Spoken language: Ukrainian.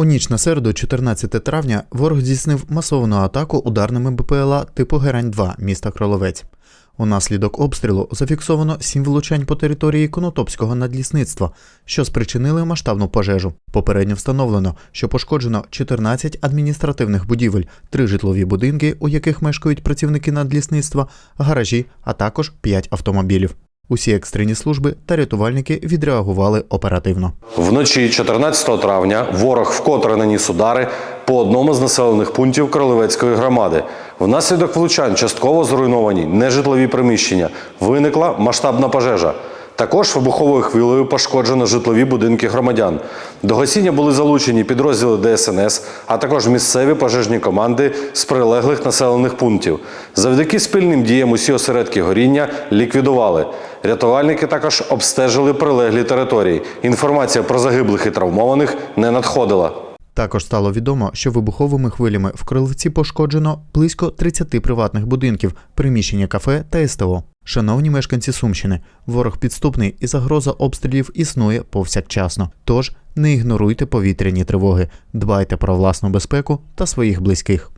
У ніч на середу, 14 травня, ворог здійснив масовану атаку ударними БПЛА типу Герань-2 міста Кроловець. Унаслідок обстрілу зафіксовано сім влучань по території Конотопського надлісництва, що спричинили масштабну пожежу. Попередньо встановлено, що пошкоджено 14 адміністративних будівель, три житлові будинки, у яких мешкають працівники надлісництва, гаражі, а також 5 автомобілів. Усі екстрені служби та рятувальники відреагували оперативно. Вночі 14 травня ворог вкотре наніс удари по одному з населених пунктів Кролевецької громади. Внаслідок влучань частково зруйновані нежитлові приміщення. Виникла масштабна пожежа. Також вибуховою хвилею пошкоджено житлові будинки громадян. До гасіння були залучені підрозділи ДСНС, а також місцеві пожежні команди з прилеглих населених пунктів. Завдяки спільним діям усі осередки горіння ліквідували. Рятувальники також обстежили прилеглі території. Інформація про загиблих і травмованих не надходила. Також стало відомо, що вибуховими хвилями в Кролевці пошкоджено близько 30 приватних будинків, приміщення кафе та СТО. Шановні мешканці Сумщини, ворог підступний і загроза обстрілів існує повсякчасно. Тож не ігноруйте повітряні тривоги, дбайте про власну безпеку та своїх близьких.